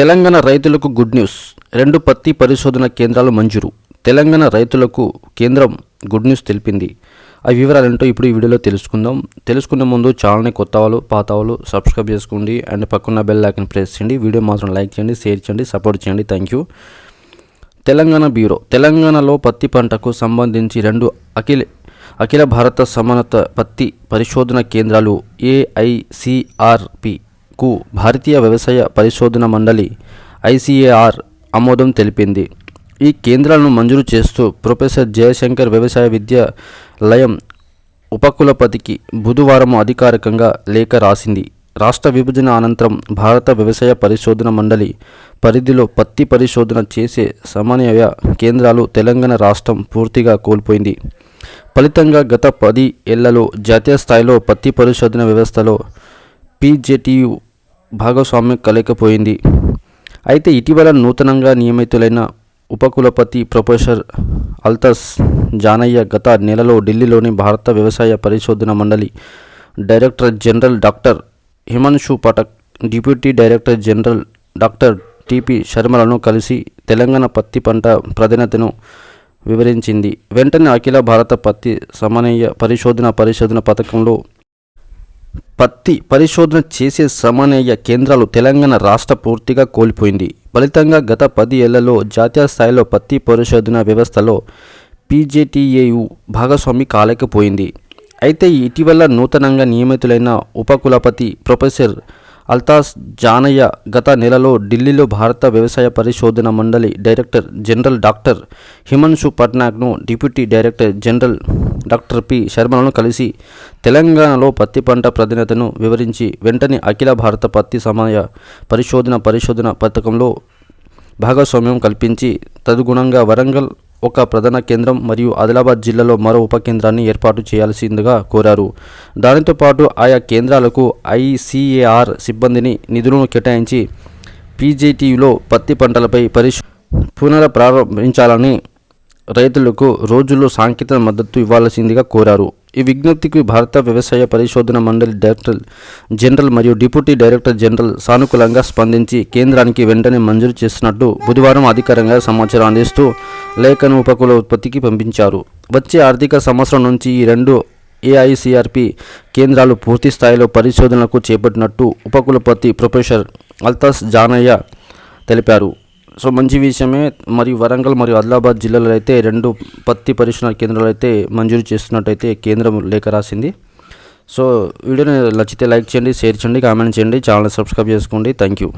తెలంగాణ రైతులకు good news. రెండు పత్తి పరిశోధన కేంద్రాలు మంజూరు. తెలంగాణ రైతులకు కేంద్రం గుడ్ న్యూస్ తెలిపింది. ఆ వివరాలు ఏంటో ఇప్పుడు ఈ వీడియోలో తెలుసుకుందాం. తెలుసుకునే ముందు ఛానల్ని కొత్త వాళ్ళు పాత వాళ్ళు సబ్స్క్రైబ్ చేసుకోండి. అండ్ పక్కన బెల్ ఐకన్ ప్రెస్ చేయండి. వీడియో మాత్రం లైక్ చేయండి షేర్ చేయండి సపోర్ట్ చేయండి. Thank you Telangana bureau. తెలంగాణలో పత్తి పంటకు సంబంధించి రెండు అఖిల అఖిల భారత సమానత పత్తి పరిశోధన కేంద్రాలు కు భారతీయ వ్యవసాయ పరిశోధన మండలి ఐసిఏఆర్ ఆమోదం తెలిపింది. ఈ కేంద్రాలను మంజూరు చేస్తూ ప్రొఫెసర్ జయశంకర్ వ్యవసాయ విద్యాలయం ఉపకులపతికి బుధవారం అధికారికంగా లేఖ రాసింది. రాష్ట్ర విభజన అనంతరం భారత వ్యవసాయ పరిశోధన మండలి పరిధిలో పత్తి పరిశోధన చేసే సమన్వయ కేంద్రాలు తెలంగాణ రాష్ట్రం పూర్తిగా కోల్పోయింది. ఫలితంగా గత పది ఏళ్ళలో జాతీయ స్థాయిలో పత్తి పరిశోధన వ్యవస్థలో పీజేటీయు భాగస్వామ్యం కలగకపోయింది. అయితే ఇటీవల నూతనంగా నియమితులైన ఉపకులపతి ప్రొఫెసర్ అల్తస్ జానయ్య గత నెలలో ఢిల్లీలోని భారత వ్యవసాయ పరిశోధన మండలి director general doctor Himanshu Pathak deputy director general doctor T P శర్మలను కలిసి తెలంగాణ పత్తి పంట ప్రాధాన్యతను వివరించింది. వెంటనే అఖిల భారత పత్తి సమన్వయ పరిశోధన పరిశోధన పథకంలో పత్తి పరిశోధన చేసే సమన్వయ కేంద్రాలు తెలంగాణ రాష్ట్ర పూర్తిగా కోల్పోయింది. ఫలితంగా గత పది ఏళ్ళలో జాతీయ స్థాయిలో పత్తి పరిశోధన వ్యవస్థలో పీజేటీఏయు భాగస్వామి కాలేకపోయింది. అయితే ఇటీవల నూతనంగా నియమితులైన ఉపకులపతి ప్రొఫెసర్ అల్తాస్ జానయ్య గత నెలలో ఢిల్లీలో భారత వ్యవసాయ పరిశోధన మండలి director general doctor Himanshu పట్నాయక్ను deputy director general doctor P శర్మలను కలిసి తెలంగాణలో పత్తి పంట ప్రాధాన్యతను వివరించి వెంటనే అఖిల భారత పత్తి సమయ పరిశోధన పరిశోధన పథకంలో భాగస్వామ్యం కల్పించి తదుగుణంగా వరంగల్ ఒక ప్రధాన కేంద్రం మరియు ఆదిలాబాద్ జిల్లాలో మరో ఉప కేంద్రాన్ని ఏర్పాటు చేయాల్సిందిగా కోరారు. దానితో పాటు ఆయా కేంద్రాలకు ఐసీఏఆర్ సిబ్బందిని నిధులను కేటాయించి పీజేటీలో పత్తి పంటలపై పరిశో పునఃప్రారంభించాలని రైతులకు రోజుల్లో సాంకేతిక మద్దతు ఇవ్వాల్సిందిగా కోరారు. ఈ విజ్ఞప్తికి భారత వ్యవసాయ పరిశోధన మండలి డైరెక్టర్ జనరల్ మరియు డిప్యూటీ డైరెక్టర్ జనరల్ సానుకూలంగా స్పందించి కేంద్రానికి వెంటనే మంజూరు చేస్తున్నట్టు బుధవారం అధికారంగా సమాచారం అందిస్తూ లేఖను ఉపకుల ఉత్పత్తికి పంపించారు. వచ్చే ఆర్థిక సంవత్సరం నుంచి ఈ రెండు ఏఐసిఆర్పి కేంద్రాలు పూర్తి స్థాయిలో పరిశోధనలకు చేపట్టినట్టు ఉపకులపతి ప్రొఫెసర్ అల్తాస్ జానయ్య తెలిపారు. సో మంచి విషయమే. మరియు వరంగల్ మరియు ఆదిలాబాద్ జిల్లాలో అయితే రెండు పత్తి పరిశోధన కేంద్రాలు అయితే మంజూరు చేస్తున్నట్టయితే కేంద్రం లేఖ రాసింది. సో వీడియోని నచ్చితే లైక్ చేయండి షేర్ చేయండి కామెంట్ చేయండి ఛానల్ సబ్స్క్రైబ్ చేసుకోండి. Thank you.